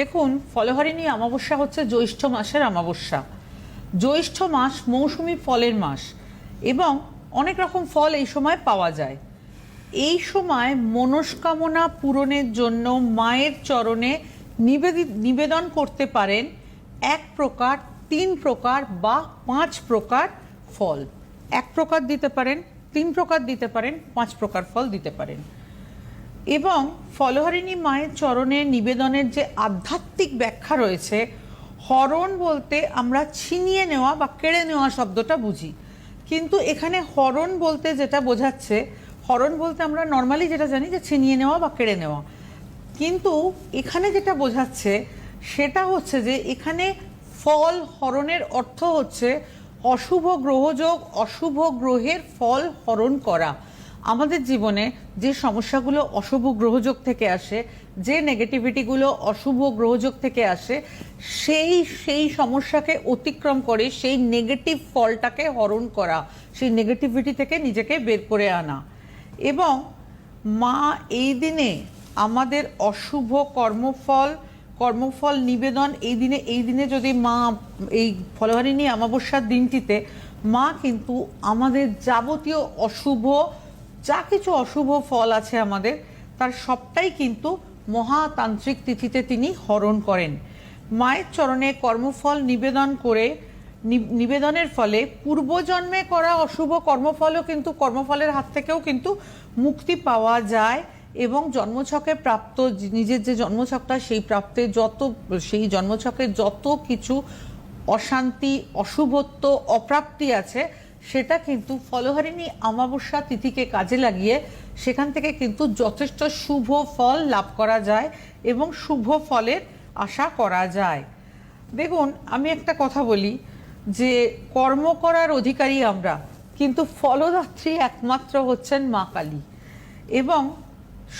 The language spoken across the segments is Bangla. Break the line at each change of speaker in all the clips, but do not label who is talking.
দেখুন ফলহারিণী অমাবস্যা হচ্ছে জ্যৈষ্ঠ মাসের অমাবস্যা। জ্যৈষ্ঠ মাস মৌসুমি ফলের মাস এবং অনেক রকম ফল এই সময় পাওয়া যায়। এই সময় মনস্কামনা পূরণের জন্য মায়ের চরণে নিবেদন করতে পারেন এক প্রকার, তিন প্রকার বা পাঁচ প্রকার ফল। এক প্রকার দিতে পারেন, তিন প্রকার দিতে পারেন, পাঁচ প্রকার ফল দিতে পারেন। এবং ফলহারিণী মায়ের চরণে নিবেদনের যে আধ্যাত্মিক ব্যাখ্যা রয়েছে, হরণ বলতে আমরা ছিনিয়ে নেওয়া বা কেড়ে নেওয়া শব্দটা বুঝি। কিন্তু এখানে হরণ বলতে যেটা বোঝাচ্ছে, হরণ বলতে আমরা নর্মালি যেটা জানি যে ছিনিয়ে নেওয়া বা কেড়ে নেওয়া। কিন্তু এখানে যেটা বোঝাচ্ছে, সেটা হচ্ছে যে এখানে ফল হরণের অর্থ হচ্ছে অশুভ গ্রহযোগ, অশুভ গ্রহের ফল হরণ করা। আমাদের জীবনে যে সমস্যাগুলো অশুভ গ্রহযোগ থেকে আসে, যে নেগেটিভিটিগুলো অশুভ গ্রহযোগ থেকে আসে, সেই সেই সমস্যাকে অতিক্রম করে, সেই নেগেটিভ ফলটাকে হরণ করা, সেই নেগেটিভিটি থেকে নিজেকে বের করে আনা। এবং মা, এই দিনে আমাদের অশুভ কর্মফল কর্মফল নিবেদন, এই দিনে এই দিনে যদি মা, এই ফলহারিণী অমাবস্যার দিনটিতে মা কিন্তু আমাদের যাবতীয় অশুভ যা কিছু অশুভ ফল আছে আমাদের, তার সবটাই কিন্তু মহাতান্ত্রিক তিথিতে তিনি হরণ করেন। মায়ের চরণে কর্মফল নিবেদন করে নিবেদনের ফলে পূর্বজন্মে করা অশুভ কর্মফলও কিন্তু কর্মফলের হাত থেকেও কিন্তু মুক্তি পাওয়া যায় এবং জন্মছকে প্রাপ্ত, নিজের যে জন্মছকটা সেই প্রাপ্তে যত, সেই জন্মছকে যত কিছু অশান্তি, অশুভত্ব, অপ্রাপ্তি আছে সেটা কিন্তু ফলহারিণী অমাবস্যা তিথিকে কাজে লাগিয়ে সেখান থেকে কিন্তু যথেষ্ট শুভ ফল লাভ করা যায় এবং শুভ ফলের আশা করা যায়। দেখুন, আমি একটা কথা বলি যে কর্ম করার অধিকারী আমরা, কিন্তু ফলদাত্রী একমাত্র হচ্ছেন মা কালী। এবং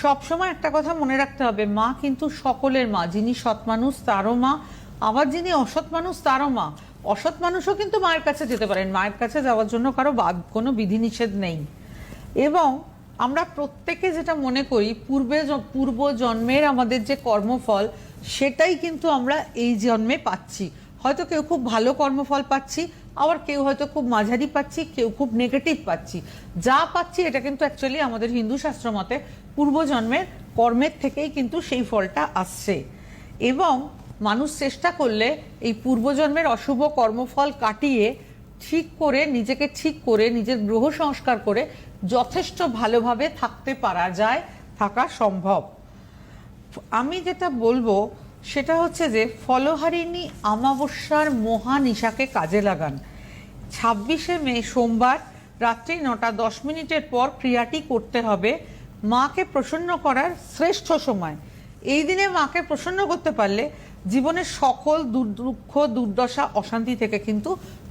সবসময় একটা কথা মনে রাখতে হবে, মা কিন্তু সকলের মা, যিনি সৎ মানুষ তারও মা, আবার যিনি অসৎ মানুষ তারও মা। অসৎ মানুষও কিন্তু মায়ের কাছে যেতে পারেন। মায়ের কাছে যাওয়ার জন্য কারও বাদ- কোনো বিধিনিষেধ নেই। এবং আমরা প্রত্যেকে যেটা মনে করি, পূর্বে পূর্ব জন্মের আমাদের যে কর্মফল, সেটাই কিন্তু আমরা এই জন্মে পাচ্ছি। হয়তো কেউ খুব ভালো কর্মফল পাচ্ছি, আবার কেউ হয়তো খুব মাঝারি পাচ্ছি, কেউ খুব নেগেটিভ পাচ্ছি। যা পাচ্ছি, এটা কিন্তু অ্যাকচুয়ালি আমাদের হিন্দু শাস্ত্র মতে পূর্বজন্মের কর্মের থেকেই কিন্তু সেই ফলটা আসছে। এবং মানুষ চেষ্টা করলে এই পূর্বজন্মের অশুভ কর্মফল কাটিয়ে ঠিক করে, নিজেকে ঠিক করে, নিজের গ্রহ সংস্কার করে যথেষ্ট ভালোভাবে থাকতে পারা যায়, থাকা সম্ভব। আমি যেটা বলব সেটা হচ্ছে যে ফলহারিণী অমাবস্যার মহানিশাকে কাজে লাগান। ছাব্বিশে মে সোমবার রাত্রি নটা দশ মিনিটের পর ক্রিয়াটি করতে হবে মাকে প্রসন্ন করার শ্রেষ্ঠ সময়। এই দিনে মাকে প্রসন্ন করতে পারলে জীবনের সকল দুর্দুঃখ দুর্দশা অশান্তি থেকে কিন্তু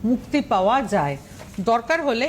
মুক্তি পাওয়া যায়। দরকার হলে